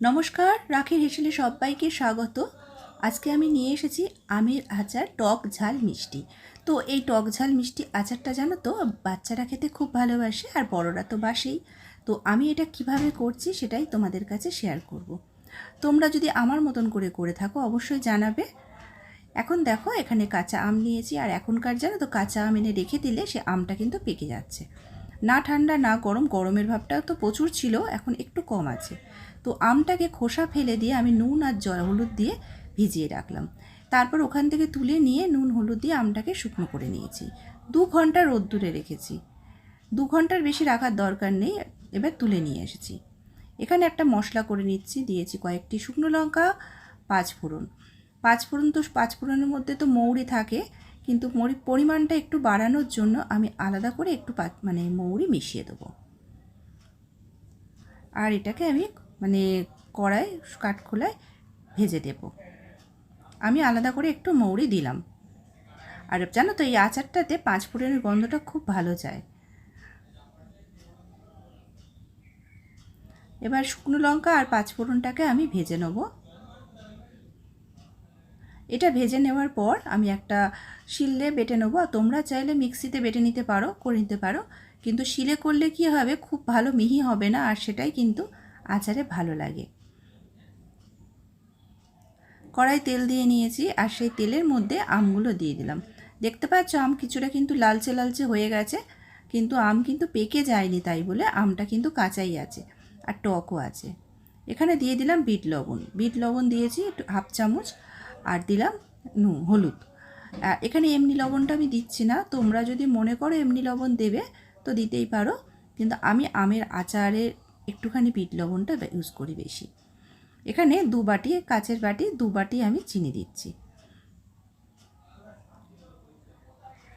নমস্কার রাখির হেসেলে সবাইকে স্বাগত। আজকে আমি নিয়ে এসেছি আমের আচার টক ঝাল মিষ্টি। তো এই টক ঝাল মিষ্টি আচারটা জানো তো, বাচ্চারা খেতে খুব ভালোবাসে আর বড়রা তো বাসেই। তো আমি এটা কীভাবে করছি সেটাই তোমাদের কাছে শেয়ার করব। তোমরা যদি আমার মতন করে করে থাকো, অবশ্যই জানাবে। এখন দেখো, এখানে কাঁচা আম নিয়েছি আর এখনকার জানো তো, কাঁচা আম এনে রেখে দিলে সে আমটা কিন্তু পেকে যাচ্ছে। না ঠান্ডা, না গরম, গরমের ভাবটাও তো প্রচুর ছিল, এখন একটু কম আছে। তো আমটাকে খোসা ফেলে দিয়ে আমি নুন আর জল হলুদ দিয়ে ভিজিয়ে রাখলাম। তারপর ওখান থেকে তুলে নিয়ে নুন হলুদ দিয়ে আমটাকে শুকনো করে নিয়েছি। দু ঘণ্টা রোদ্দুরে রেখেছি। দু ঘণ্টার বেশি রাখার দরকার নেই, এবার তুলে নিয়ে এসেছি। এখানে একটা মশলা করে নিচ্ছি, দিয়েছি কয়েকটি শুকনো লঙ্কা, পাঁচ ফোড়ন। পাঁচ ফোড়ন তো, পাঁচ ফোড়নের মধ্যে তো মৌরি থাকে, কিন্তু মৌরি পরিমাণটা একটু বাড়ানোর জন্য আমি আলাদা করে একটু মানে মৌরি মিশিয়ে দেবো। আর এটাকে আমি মানে কড়াই কাঠখোলায় ভেজে দেব। আমি আলাদা করে একটু মৌরি দিলাম। আর জানো তো, এই আচারটাতে পাঁচ ফোড়নের গন্ধটা খুব ভালো যায়। এবার শুকনো লঙ্কা আর পাঁচ ফোড়নটাকে আমি ভেজে নেব। এটা ভেজে নেওয়ার পর আমি একটা শিলে বেটে নেব। আর তোমরা চাইলে মিক্সিতে বেটে নিতে পারো, করে নিতে পারো। কিন্তু শিলে করলে কি হবে? খুব ভালো মিহি হবে না। আর সেটাই কিন্তু আচারে ভালো লাগে। কড়াই তেল দিয়ে নিয়েছি আর সেই তেলের মধ্যে আমগুলো দিয়ে দিলাম। দেখতে পাচ্ছ আম কিছুটা কিন্তু লালচে লালচে হয়ে গেছে, কিন্তু আম কিন্তু পেকে যায়নি তাই বলে আমটা কিন্তু কাঁচাই আছে আর টকও আছে। এখানে দিয়ে দিলাম বিট লবণ। বিট লবণ দিয়েছি একটু হাফ চামচ আর দিলাম নু হলুদ। এখানে এমনি লবণটা আমি দিচ্ছি না, তোমরা যদি মনে করো এমনি লবণ দেবে তো দিতেই পারো, কিন্তু আমি আমের আচারের একটুখানি বিট লবণটা ইউজ করি বেশি। এখানে দু বাটি, কাচের বাটি, দু বাটি আমি চিনি দিচ্ছি।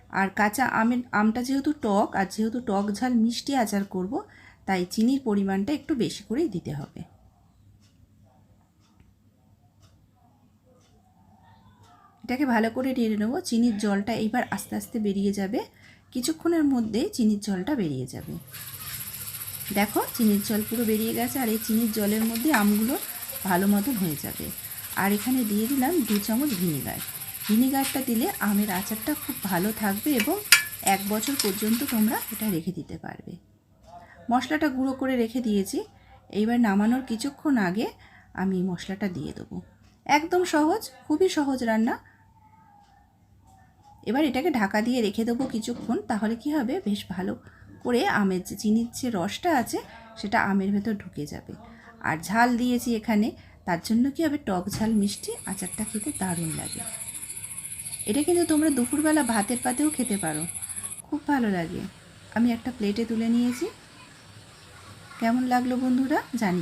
আর কাঁচা আমের, আমটা যেহেতু টক, আর যেহেতু টক ঝাল মিষ্টি আচার করব, তাই চিনির পরিমাণটা একটু বেশি করেই দিতে হবে। এটাকে ভালো করে নেড়ে নেব, চিনির জলটা এইবার আস্তে আস্তে বেরিয়ে যাবে। কিছুক্ষণের মধ্যেই চিনির জলটা বেরিয়ে যাবে। দেখো, চিনির জল পুরো বেরিয়ে গেছে আর এই চিনির জলের মধ্যে আমগুলো ভালো মতন হয়ে যাবে। আর এখানে দিয়ে দিলাম দু চামচ ভিনিগার। ভিনিগারটা দিলে আমের আচারটা খুব ভালো থাকবে এবং এক বছর পর্যন্ত তোমরা এটা রেখে দিতে পারবে। মশলাটা গুঁড়ো করে রেখে দিয়েছি। এইবার নামানোর কিছুক্ষণ আগে আমি মশলাটা দিয়ে দেবো। একদম সহজ, খুবই সহজ রান্না। এবার এটাকে ঢাকা দিয়ে রেখে দেবো কিছুক্ষণ, তাহলে কি হবে? বেশ ভালো করে আমের যে চিনির যে রসটা আছে, সেটা আমের ভেতর ঢুকে যাবে। আর ঝাল দিয়েছি এখানে, তার জন্য কি হবে টক ঝাল মিষ্টি? আচারটা খেতে দারুণ লাগে। এটা কিন্তু তোমরা দুপুরবেলা ভাতের পাতেও খেতে পারো। খুব ভালো লাগে। আমি একটা প্লেটে তুলে নিয়েছি। কেমন লাগল বন্ধুরা? জানি